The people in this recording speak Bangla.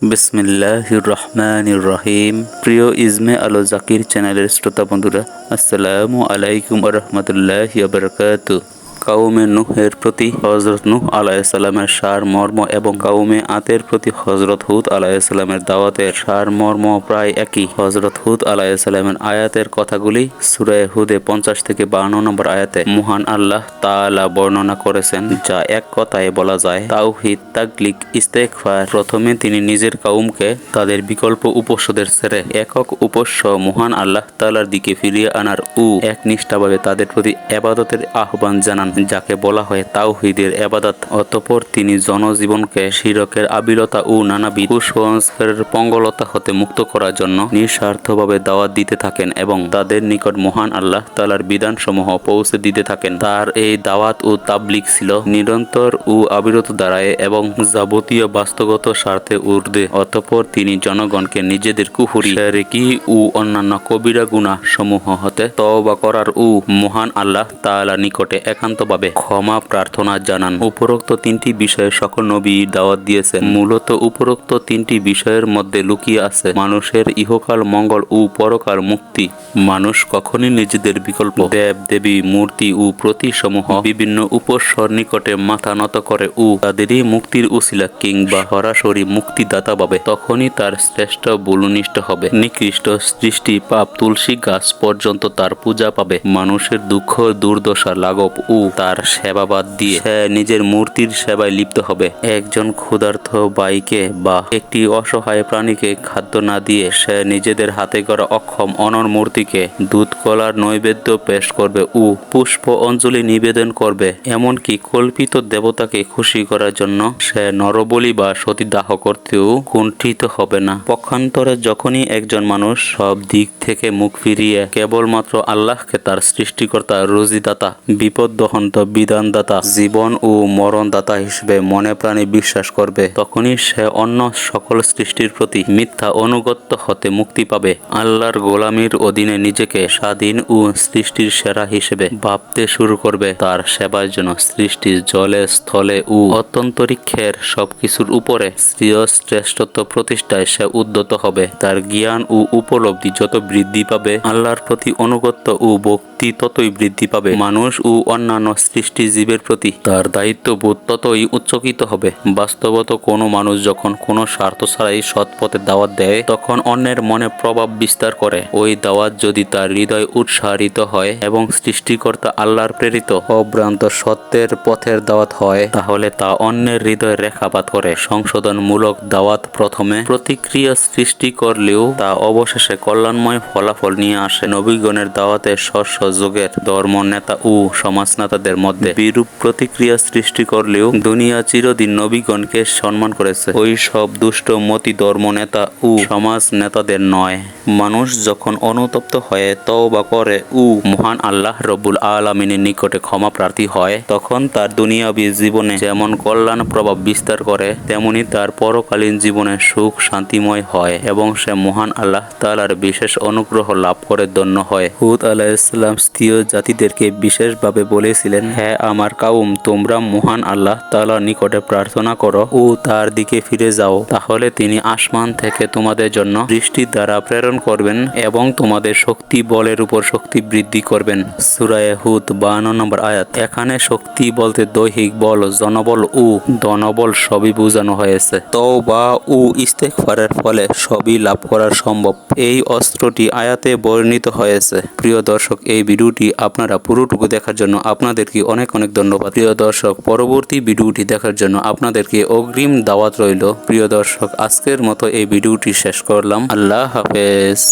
বিসমিল্লাহির রহমানির রহিম প্রিয় ইজমে আলো জাকির চ্যানেলের শ্রোতা বন্ধুরা আসসালামু আলাইকুম রহমতুল্লাহ বারকাতু কাউমে নুহের প্রতি হজরত নুহ আলাইসাল্লামের সার মর্ম এবং কাউমে আতের প্রতি হজরত হুদ আলাইসাল্লামের দাওয়াতের সার মর্ম প্রায় একই। হজরত হুদ আলাইসাল্লামের আয়াতের কথাগুলি সুরায় হুদে পঞ্চাশ থেকে বান্ন নম্বর আয়াতে মহান আল্লাহ তাআলা বর্ণনা করেছেন, যা এক কথায় বলা যায়, তাওহিদ তাকলিক ইস্তেকফার প্রথমে তিনি নিজের কাউমকে তাদের বিকল্প উপসদের ছেড়ে একক উপস্য মহান আল্লাহ তালার দিকে ফিরিয়ে আনার উ এক নিষ্ঠাভাবে তাদের প্রতি এবাদতের আহ্বান জানান। যাকে বলা হয় তাওহিদের এবাদত, অতঃপর তিনি জনজীবনকে শিরকের আবিলতা ও নানাবিধ কুসংস্কারের পঙ্গলতা হতে মুক্ত করার জন্য নিঃস্বার্থভাবে দাওয়াত দিতে থাকেন এবং তাদের নিকট মহান আল্লাহ তালার বিধানসমূহ পৌঁছে দিতে থাকেন। তার এই দাওয়াত ও তাবলিক ছিল নিরন্তর ও আবিরত দ্বারায় এবং যাবতীয় বাস্তবগত স্বার্থে ঊর্ধ্বে। অতঃপর তিনি জনগণকে নিজেদের কুহুরি রেকি ও অন্যান্য কবিরা গুণা সমূহ হতে তওবা করার ও মহান আল্লাহ তাআলা নিকটে একান্তভাবে ক্ষমা প্রার্থনা জানান। উপরোক্ত তিনটি বিষয়ে সকল নবী দাওয়াত দিয়েছেন। মূলত উপরোক্ত তিনটি বিষয়ের মধ্যে লুকিয়ে আছে মানুষের ইহকাল, মঙ্গল ও পরকাল মুক্তি। মানুষ কখনই নিজেদের বিকল্প দেব, দেবী, মূর্তি ও প্রতিসমূহ বিভিন্ন উপস্বর নিকটে মাথা নত করে ও তাদেরই মুক্তির উসিলা কিংবা সরাসরি মুক্তিদাতা পাবে। তখনই তার শ্রেষ্ঠ বলুনিষ্ঠ হবে। নিকৃষ্ট সৃষ্টি পাপ তুলসী গাছ পর্যন্ত তার পূজা পাবে। মানুষের দুঃখ, দুর্দশা, লাঘব ও তার সেবাবাদ দিয়ে সে নিজের মূর্তির সেবায় লিপ্ত হবে। একজন ক্ষুধার্থ বাইকে বা একটি অসহায় প্রাণীকে খাদ্য না দিয়ে সে নিজেদের হাতে করা অক্ষম অনর মূর্তিকে দুধ, কলার নৈবেদ্য পেশ করবে ও পুষ্প অঞ্জলি নিবেদন করবে। এমনকি কল্পিত দেবতাকে খুশি করার জন্য সে নরবলি বা সতীদাহ করতেও কুণ্ঠিত হবে না। পক্ষান্তরে যখনই একজন মানুষ সব দিক থেকে মুখ ফিরিয়ে কেবলমাত্র আল্লাহকে তার সৃষ্টিকর্তা, রুজিদাতা বিপদহন্ত বিধানদাতা জীবন ও মরণদাতা হিসেবে মনে প্রাণে বিশ্বাস করবে। তখনই সে অন্য সকল সৃষ্টির প্রতি মিথ্যা অনুগত্য হতে মুক্তি পাবে। আল্লাহর গোলামির অধীনে নিজেকে স্বাধীন ও সৃষ্টির সেরা হিসেবে ভাবতে শুরু করবে। তার সেবার জন্য সৃষ্টির জলে, স্থলে ও অত্যন্তরিক্ষের সবকিছুর উপরে শ্রেষ্ঠত্ব প্রতিষ্ঠায় সে উদ্যত হবে। তার জ্ঞান ও উপলব্ধি যত বৃদ্ধি পাবে, আল্লাহর প্রতি অনুগত্য ও ভক্তি ততই বৃদ্ধি পাবে। মানুষ ও অন্যান্য সৃষ্টি জীবের প্রতি তার দায়িত্ববোধ ততই উচ্চকিত হবে। বাস্তবত কোনো মানুষ যখন কোনো স্বার্থ ছাড়াই সৎ পথে দাওয়াত দেয়, তখন অন্যের মনে প্রভাব বিস্তার করে। ওই দাওয়াত যদি তার হৃদয় উৎসাহিত হয় এবং সৃষ্টিকর্তা আল্লাহর প্রেরিত অভ্রান্ত সত্যের পথের দাওয়াত হয়, তাহলে তা অন্যের হৃদয় রেখাপাত করে। সংশোধনমূলক দাওয়াত প্রথমে প্রতিক্রিয়া সৃষ্টি করলেও তা অবশেষে কল্যাণময় ফলাফল নিয়ে আসে। নবীগণের দাওয়াতের শস্য যুগের ধর্ম নেতা ও সমাজনেতাদের মধ্যে বিরূপ প্রতিক্রিয়া সৃষ্টি করলেও দুনিয়া চিরদিন নবীগণকে সম্মান করেছে। ওই সব দুষ্ট, মতি ধর্ম নেতা ও সমাজ নেতাদের নয়। মানুষ যখন অনুতপ্ত হয়ে তওবা করে ও মহান আল্লাহ রব্বুল আলমিনের নিকটে ক্ষমা প্রার্থী হয়, তখন তার দুনিয়াবী জীবনে যেমন কল্যাণ প্রভাব বিস্তার করে, তেমনি তার পরকালীন জীবনে সুখ শান্তিময় হয় এবং সে মহান আল্লাহ তালার বিশেষ অনুগ্রহ লাভ করে ধন্য হয়। হুদ আলাহ ইসলাম স্ত্রীয় জাতিদেরকে বিশেষভাবে বলেছিলেন হ্যাঁ আমার কাউম, তোমরা মহান আল্লাহ তালার নিকটে প্রার্থনা করো ও তার দিকে ফিরে যাও। তাহলে তিনি আসমান থেকে তোমাদের জন্য বৃষ্টির দ্বারা প্রেরণ করবেন এবং তোমাদের শক্তি বলের উপর শক্তি বৃদ্ধি করবেন। সুরায় হুদ বান্ন নম্বর আয়াত। এখানে শক্তি বলতে দৈহিক বল, জনবল ও ধনবল সবই বোঝানো হয়েছে। তো বা ও ইস্তেকফারের ফলে সবই লাভ করা সম্ভব। এই অস্ত্রটি আয়াতে বর্ণিত হয়েছে। প্রিয় দর্শক, এই ভিডিওটি আপনারা পুরোটুকু দেখার জন্য আপনাদেরকে অনেক অনেক ধন্যবাদ। প্রিয় দর্শক, পরবর্তী ভিডিওটি দেখার জন্য আপনাদেরকে অগ্রিম দাওয়াত রইল। প্রিয় দর্শক, আজকের মতো এই ভিডিওটি শেষ করলাম। আল্লাহ হাফেজ।